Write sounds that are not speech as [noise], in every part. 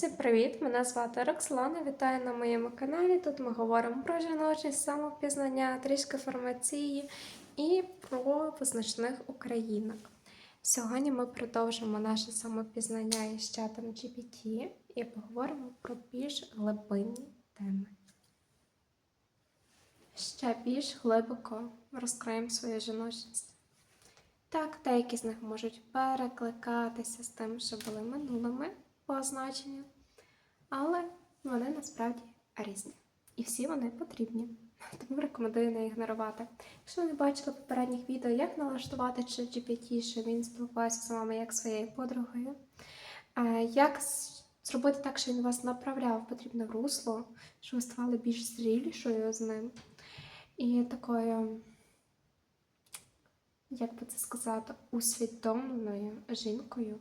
Всім привіт! Мене звати Роксолана. Вітаю на моєму каналі. Тут ми говоримо про жіночість, самопізнання, трішки фармації і про визначних українок. Сьогодні ми продовжимо наше самопізнання із чатом GPT і поговоримо про більш глибинні теми. Ще більш глибоко розкриємо свою жіночність. Так, деякі з них можуть перекликатися з тим, що були минулими означенню, але вони насправді різні. І всі вони потрібні. [laughs] Тому рекомендую не ігнорувати. Якщо ви не бачили попередніх відео, як налаштувати чи GPT, що він спілкувався з вами як своєю подругою, е, як зробити так, щоб він вас направляв в потрібне русло, щоб ви ставали більш зрілішою з ним. І такою, як би це сказати, усвідомленою жінкою,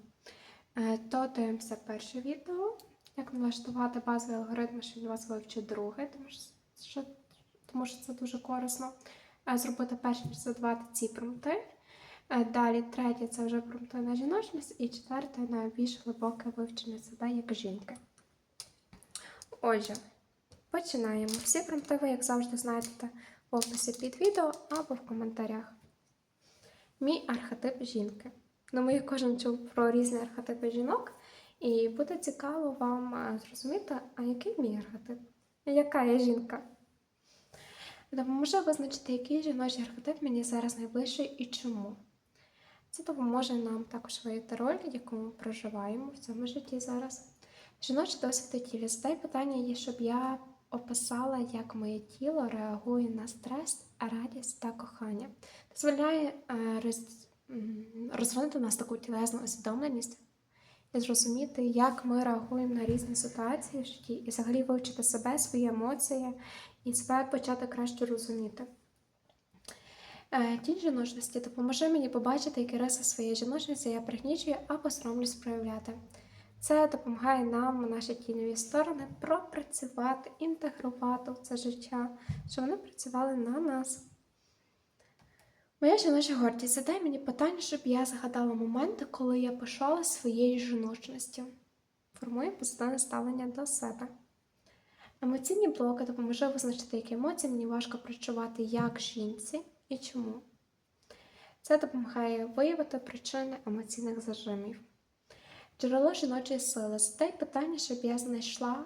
то дивимося перше відео, як налаштувати базовий алгоритм, щоб він вас вивчив друге, тому що, тому що це дуже корисно. Е, Зробити перше задавати ці промпти. Е, Далі третє це вже промпти на жіночність, і четверте на більш глибоке вивчення себе як жінки. Отже, починаємо. Всі промпти ви, як завжди, знайдете в описі під відео або в коментарях. Мій архетип жінки. Думаю, кожен чув про різні архетипи жінок, і буде цікаво вам е, зрозуміти, а який мій архетип? Яка я жінка? Допоможе визначити, який жіночий архетип мені зараз найближчий і чому. Це допоможе нам також виявити роль, яку ми проживаємо в цьому житті зараз. Жіночий досвід тілі. Задай питання є, щоб я описала, як моє тіло реагує на стрес, радість та кохання. Дозволяє е, роз- розвинути в нас таку тілесну усвідомленість і зрозуміти, як ми реагуємо на різні ситуації в житті, і взагалі вивчити себе, свої емоції і себе почати краще розуміти. Е, Тінь жіночності допоможе мені побачити, які риси своєї жіночності я пригнічую або соромлюсь проявляти. Це допомагає нам, наші тіньові сторони, пропрацювати, інтегрувати в це життя, щоб вони працювали на нас. Моя жіноча гордість задай мені питання, щоб я згадала моменти, коли я пишала своєю жіночністю. Формує позитивне ставлення до себе. Емоційні блоки допоможе визначити, які емоції мені важко прочувати як жінці і чому. Це допомагає виявити причини емоційних зажимів. Джерело жіночої сили. Задай питання, щоб я знайшла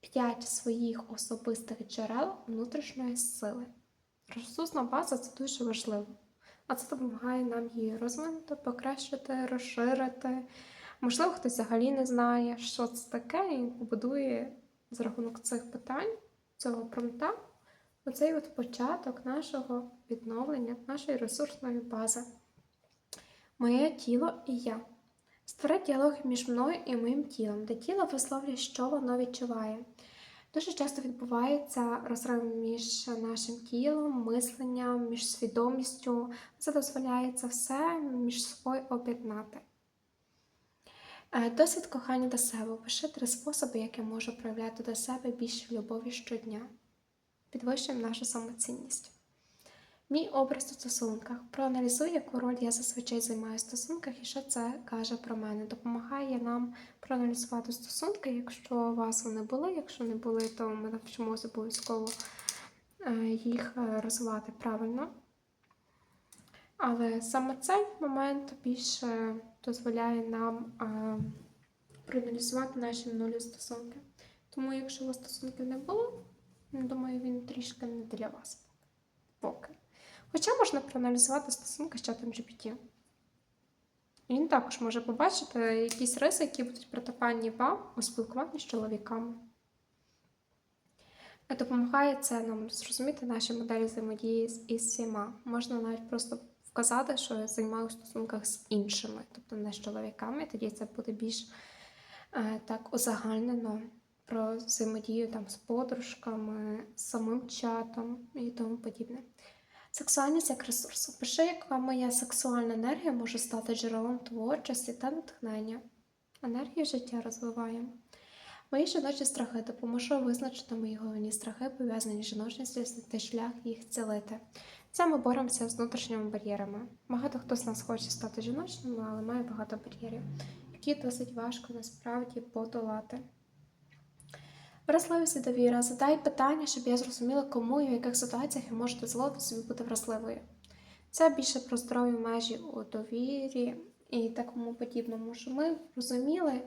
5 своїх особистих джерел внутрішньої сили. Ресурсна база це дуже важливо. А це допомагає нам її розвинути, покращити, розширити. Можливо, хтось взагалі не знає, що це таке, і побудує за рахунок цих питань, цього промпта, оцей от початок нашого відновлення, нашої ресурсної бази. Моє тіло і я. Створи діалог між мною і моїм тілом, де тіло висловлює, що воно відчуває. Дуже часто відбувається розрив між нашим тілом, мисленням, між свідомістю. Це дозволяє це все між собою об'єднати. Е, Досвід кохання до себе. Пиши три способи, як я можу проявляти до себе більше любові щодня. Підвищуємо нашу самоцінність. Мій образ у стосунках. Проаналізуй, яку роль я зазвичай займаю в стосунках і що це каже про мене. Допомагає нам проаналізувати стосунки, якщо у вас вони були, якщо не були, то ми навчимося обов'язково е, їх е, розвивати правильно. Але саме цей момент більше дозволяє нам е, проаналізувати наші минулі стосунки. Тому, якщо у вас стосунків не було, думаю, він трішки не для вас. Поки. Хоча можна проаналізувати стосунки з чатом GPT. Він також може побачити якісь риси, які будуть притаманні вам у спілкуванні з чоловіками. Е, Допомагає це нам зрозуміти наші моделі взаємодії із всіма. Можна навіть просто вказати, що я займаю в стосунках з іншими, тобто не з чоловіками, тоді це буде більш е, так узагальнено про взаємодію там, з подружками, з самим чатом і тому подібне. Сексуальність як ресурс. Опиши, яка моя сексуальна енергія може стати джерелом творчості та натхнення. Енергію життя розвиваємо. Мої жіночі страхи допоможу визначити мої головні страхи, пов'язані з жіночністю, знайти шлях їх цілити. Це ми боремося з внутрішніми бар'єрами. Багато хто з нас хоче стати жіночним, але має багато бар'єрів, які досить важко насправді подолати. Вразливість і довіра. Задай питання, щоб я зрозуміла, кому і в яких ситуаціях я можу дозволити собі бути вразливою. Це більше про здорові межі у довірі і такому подібному, що ми розуміли,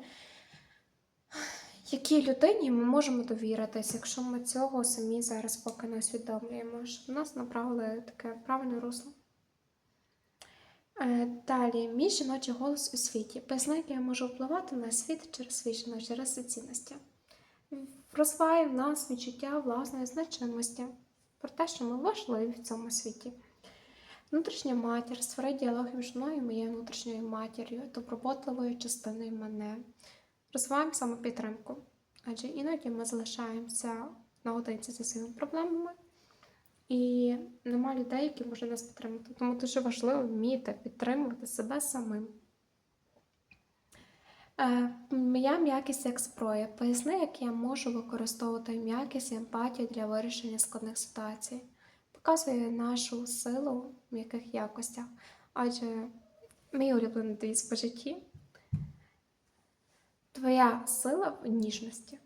якій людині ми можемо довіритись, якщо ми цього самі зараз поки не усвідомлюємо, щоб нас направили таке правильне русло. Е, Далі, мій жіночий голос у світі. Поясни, як я можу впливати на світ через свій жіночі риси цінності. Розвиває в нас відчуття власної значимості, про те, що ми важливі в цьому світі. Внутрішня матір створить діалог між мною і моєю внутрішньою матір'ю, доброботливою частиною мене. Розвиваємо самопідтримку, адже іноді ми залишаємося наодинці зі своїми проблемами, і нема людей, які можуть нас підтримати. Тому дуже важливо вміти підтримувати себе самим. Е, Моя м'якість як зброя. Поясни, як я можу використовувати м'якість і емпатію для вирішення складних ситуацій. Показує нашу силу в м'яких якостях. Адже мій улюблений девіз по житті. Твоя сила в ніжності.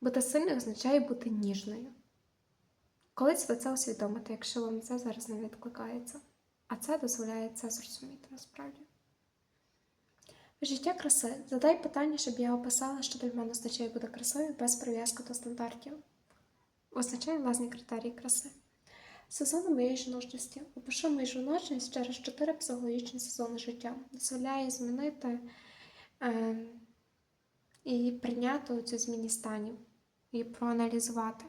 Бути сильною означає бути ніжною. Колись ви це усвідомите, якщо вам це зараз не відкликається. А це дозволяє це зрозуміти насправді. Життя краси. Задай питання, щоб я описала, що для мене означає бути красою без прив'язки до стандартів. Означає власні критерії краси. Сезони моєї жіночності. Опишу мою жіночність через чотири психологічні сезони життя. Дозволяє змінити е, і прийняти цю зміні станів і проаналізувати.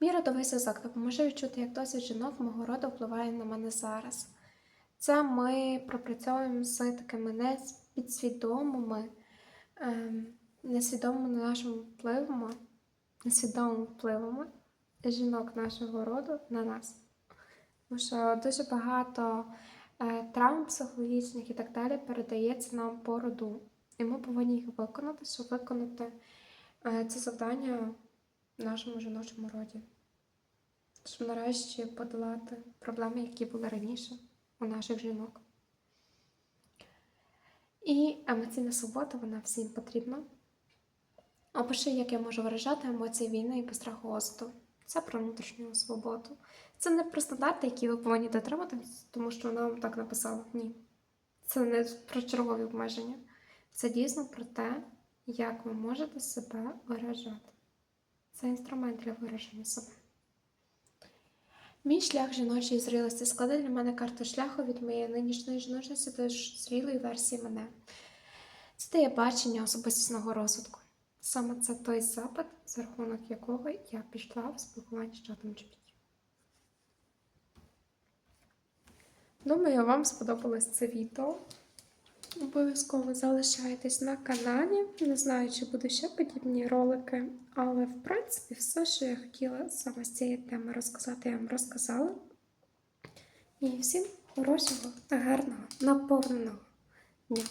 Мій родовий зв'язок допоможе відчути, як досвід жінок мого роду впливає на мене зараз. Це ми пропрацьовуємо з такими непідсвідомими, ем, несвідомими нашими впливами, несвідомими впливами жінок нашого роду на нас. Тому що дуже багато е, травм психологічних і так далі передається нам по роду. І ми повинні їх виконати, щоб виконати е, це завдання в нашому жіночому роді. Щоб нарешті подолати проблеми, які були раніше у наших жінок. І емоційна свобода, вона всім потрібна. Опиши, як я можу виражати емоції війни і без страху. Це про внутрішню свободу. Це не про стандарти, які ви повинні дотриматись, тому що вона вам так написала. Ні. Це не про чергові обмеження. Це дійсно про те, як ви можете себе виражати. Це інструмент для вираження себе. Мій шлях жіночої зрілості складе для мене карту шляху від моєї нинішньої жіночності до зрілої версії мене. Це дає бачення особистісного розвитку. Саме це той запит, за рахунок якого я пішла в спілкування з чатом GPT. Думаю, вам сподобалось це відео. Обов'язково залишайтесь на каналі. Не знаю, чи будуть ще подібні ролики, але в принципі все, що я хотіла саме з цієї теми розказати, я вам розказала. І всім хорошого, гарного, наповненого дня.